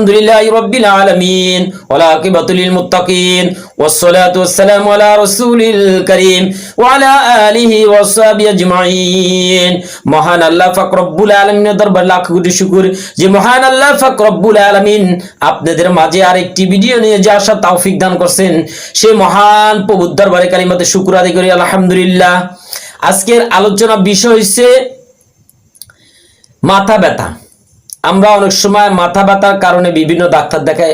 আলহামদুলিল্লাহি রাসূলিল কারীম, ওয়া আলা আলিহি ওয়া মহান আল্লাহ পাক রব্বুল দরবার লাখ কোটি যে মহান আল্লাহ পাক রব্বুল আপনাদের মাঝে আরেকটি ভিডিও নিয়ে যে আসার তৌফিক দান করছেন, সে মহান প্রভুর দরবারে কালিমাতে শুকর আদায় করি, আলহামদুলিল্লাহ। আজকের আলোচনা বিষয় হচ্ছে মাথা ব্যথা। আমরা অনেক সময় মাথা ব্যথার কারণে বিভিন্ন ডাক্তার দেখাই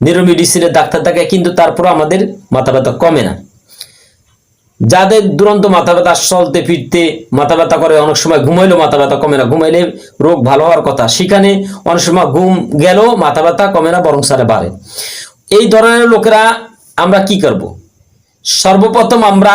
নিউরোমেডিসিনের ডাক্তার দেখায়, কিন্তু তারপর আমাদের মাথা ব্যথা কমে না। যাদের দুরন্ত মাথা ব্যথা, চলতে ফিরতে মাথা ব্যথা করে, অনেক সময় ঘুমাইলেও মাথা ব্যথা কমে না। ঘুমাইলে রোগ ভালো হওয়ার কথা। সেখানে অনেক সময় ঘুম গেলেও মাথা ব্যথা কমে না, বরং সারে বাড়ে। এই ধরনের লোকেরা আমরা কি করব? সর্বপ্রথম আমরা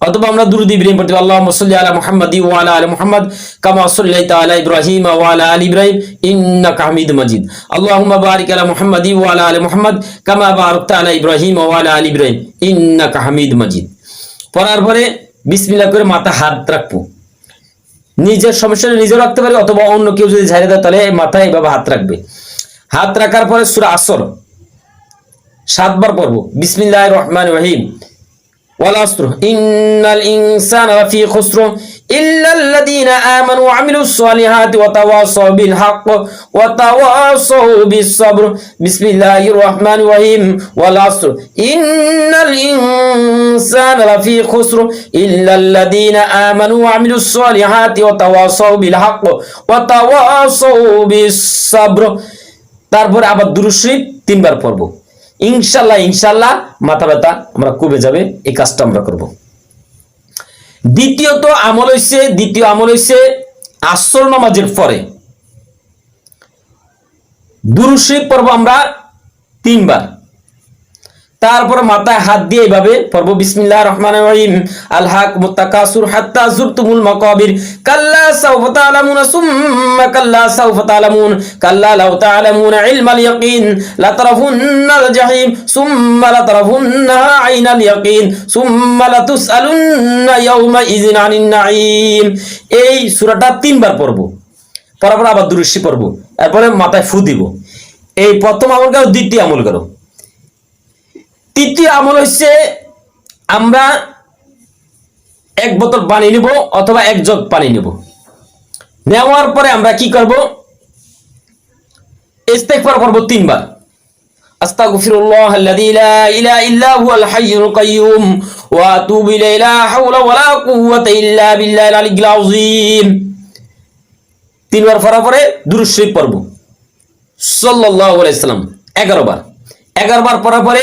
পড়ার পরে করে মাথা হাত রাখব। নিজের সমস্যা নিজেও রাখতে পারে, অথবা অন্য কেউ যদি ঝাড়ে দেয় তাহলে মাথায় এভাবে হাত রাখবে। হাত রাখার পরে সুরা আসর সাতবার পড়ব। বিসমিল্লাহ রহমান রহিম। والعصر إن الإنسان لفي خسر إلا الذين آمنوا وعملوا الصالحات وتواصوا بالحق وتواصوا بالصبر بسم الله الرحمن الرحيم والعصر إن الإنسان لفي خسر إلا الذين آمنوا وعملوا الصالحات وتواصوا بالحق وتواصوا بالصبر তারপরে আবার দুরুশরীফ তিনবার পড়বো ইনশাল্লাহ ইনশাল্লাহ মাথা ব্যথা আমরা কমে যাবে, এই কাজটা আমরা করব। দ্বিতীয়ত আমল হয়েছে দ্বিতীয় আমল হইছে আসর নামাজের পরে। দুরুশ্রী পর্ব আমরা তিনবার। তারপর মাথায় হাত দিয়ে এইভাবে পড়ব, বিসমিল্লাহ রহমান রহিম আলহাক মুত্তাকাসুর হাত্তা জুরতুমুল মাকাবির, কাল্লা সাউফা তাআলামুন সুম্মা কাল্লা সাউফা তাআলামুন, কাল্লা লাউ তাআলামুন ইলমাল ইয়াকিন, লা তারাফুন্নাল জাহিম, সুম্মা লা তারাফুন্নাহা আইনাল ইয়াকিন, সুম্মা লা তুসআলুন্না ইয়াউমা ইযিন আনিন নাঈম। এই সূরাটা তিনবার পড়ব। পড়ার পর আবার দুরুশি পড়ব। এরপরে মাথায় ফু দিব। এই প্রথম আমল করো, দ্বিতীয় আমল করো। তৃতীয় আমল হচ্ছে আমরা এক বোতল পানি নিব অথবা এক জগ পানি নিব। নেওয়ার পরে আমরা কি করব? ইস্তেগফার করব তিনবার। ইল্লা হুয়াল হাইয়ুল কাইয়্যুম ওয়া আতুবু ইলাইহি, লা হাওলা ওয়ালা কুওয়াতা ইল্লা বিল্লাহিল আলিয়্যিল আযীম। তিনবার পড়ার পরে দুরূদ শরীফ পড়ব। সাল্লাল্লাহু আলাইহি সাল্লাম। 11 বার। 11 বার পরে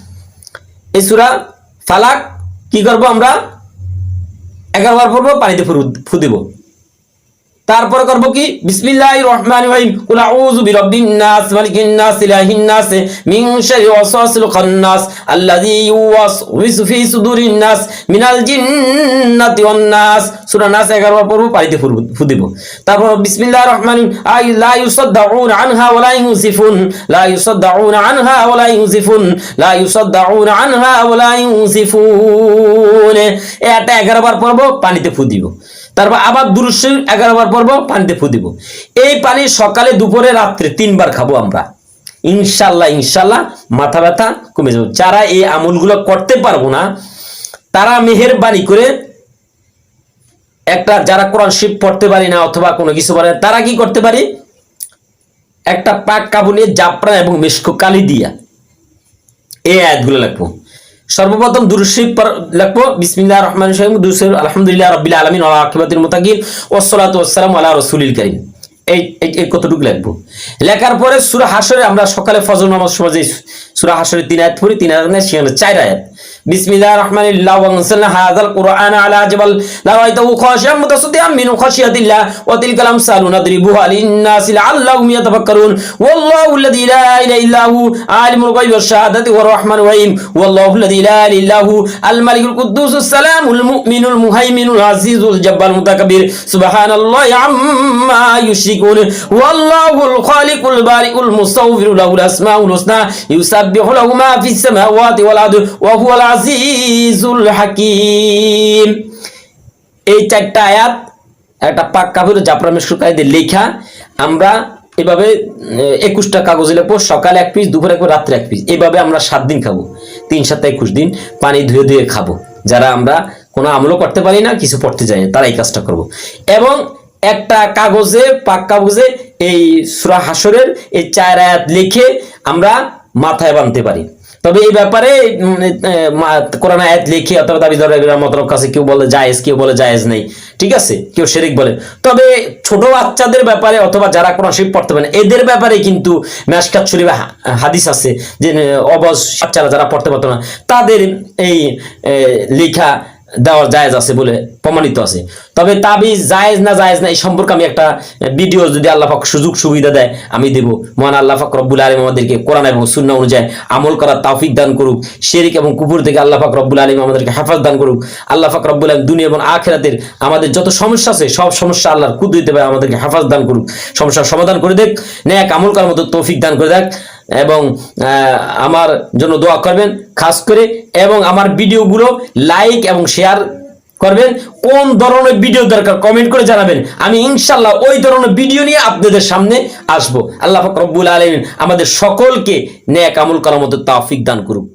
এই সুরা ফালাক কি করব আমরা? এগারো বার পড়ব পানিতে ফু দিব। তারপরে করব কি? বিসমিল্লাহির রহমানির রহিম। কুল আউযু বিরাব্বিন নাস, মালিকিন নাস, ইলাহিন নাস, মিন শাররি ওয়াসওয়াসিল খান্নাস, আল্লাযী ইউওয়াসওয়িসু ফি সুদুরিন নাস, মিনাল জিন্নাতি ওয়ান নাস। সূরা নাস 11 বার পড়ব তারপর বিসমিল্লাহির রহমানির আই, লা ইউসাদ্দাউন আনহা ইউসিফুন লা ইউসাদ্দাউন আনহা ইউসিফুন লা ইউসাদ্দাউন আনহা ইউসিফুন এটা 11 বার পড়ব, পানিতে ফু দিব তারপর আবার দুরুশ্বর এগারো বার পর্ব পানিতে ফু দিব। এই পানি সকালে, দুপুরে, রাত্রে তিনবার খাব আমরা। ইনশাল্লাহ ইনশাল্লাহ মাথা ব্যথা কমে যাবে। যারা এই আমলগুলো করতে পারব না, তারা মেহেরবানি করে একটা, যারা কোরআন শিব পড়তে পারি না অথবা কোনো কিছু পারে তারা কি করতে পারি? একটা পাক কাবু নিয়ে জাপড়া এবং মেশকো কালি দিয়া। এই আয়াতগুলো লাগবো সর্বপ্রথম দুরুশরীফ লিখব বিসমিল্লাহ রহমান রহিম আলহামদুলিল্লাহ রবিল আলমিন, ওয়া মোতাকিন ওসলাত ওসালাম আল্লাহ রসুলিল করিম। এই, এই- কতটুকু লেখবো? লেখার পরে সুরা হাসরে আমরা সকালে ফজর নামাজ সময় যে সূরা হাসরে তিন আয়াত পড়ি, তিন আয়াত না সেখানে চার আয়াত। بسم الله الرحمن الله وانزلنا هذا القرآن على جبل لرأيته خاشعا متصدعا من خشية الله وتلك الأمثال نضربها للناس لعلهم يتفكرون والله الذي لا إله إلا هو عالم الغيب والشهادة والرحمن الرحيم والله الذي لا إله إلا هو الملك القدوس السلام المؤمن المهيمن العزيز الجبار المتكبر سبحان الله عما يشركون والله الخالق البارئ المستغفر له الأسماء الحسنى يسبح له ما في السماوات والأرض وهو العزيز আজিজুল হাকীম। এই চারটা আয়াত একটা পাক জাফরা মিশ্র কায়দে লেখা। আমরা এভাবে একুশটা কাগজে লেখবো সকালে এক পিস, দুপুরে এক রাত্রে এক পিস। এভাবে আমরা সাত দিন খাব। তিন সাত একুশ দিন পানি ধুয়ে ধুয়ে খাব। যারা আমরা কোনো আমলও করতে পারি না, কিছু পড়তে যাই না, তারা এই কাজটা করব। এবং একটা কাগজে পাক কাগজে এই সুরা হাসরের এই চার আয়াত লিখে আমরা মাথায় বানতে পারি। তবে এই ব্যাপারে কোরআন আয়াত লিখে অথবা দাবি ধরে মতলব কাছে কেউ বলে জায়েজ, কেউ বলে জায়েজ নেই। ঠিক আছে? কেউ শেরিক বলে। তবে ছোট বাচ্চাদের ব্যাপারে অথবা যারা কোরআন শরীফ পড়তে পারে, এদের ব্যাপারে কিন্তু মেশকাত শরীফে হাদিস আছে যে অবশ বাচ্চারা যারা পড়তে পারতো না, তাদের এই লেখা দেওয়া জায়েজ আছে বলে প্রমাণিত আছে। তবে তাবিজ জায়েজ না জায়েজ না এই সম্পর্কে আমি একটা ভিডিও যদি আল্লাহ পাক সুযোগ সুবিধা দেয়, আমি দেব। মহান আল্লাহ পাক রব্বুল আলম আমাদেরকে কোরআন এবং শূন্য অনুযায়ী আমল করার তাওফিক দান করুক, শেরিক এবং কুকুর থেকে আল্লাহ পাক রব্বুল আলম আমাদেরকে হেফাজ দান করুক। আল্লাহ পাক রব্বুল আলম দুনিয়া এবং আখেরাতের আমাদের যত সমস্যা আছে, সব সমস্যা আল্লাহর কুদরতে পারে আমাদেরকে হেফাজ দান করুক। সমস্যার সমাধান করে দেখ ন্যাক আমল করার মতো তৌফিক দান করে দেখ। এবং আমার জন্য দোয়া করবেন, খাস করে, এবং আমার ভিডিওগুলো লাইক এবং শেয়ার করবেন। কোন ধরনের ভিডিও দরকার কমেন্ট করে জানাবেন। আমি ইনশাল্লাহ ওই ধরনের ভিডিও নিয়ে আপনাদের সামনে আসব। আল্লাহ ফকরবুল আলমিন আমাদের সকলকে ন্যাক আমল করার মতো তাফিক দান করুক।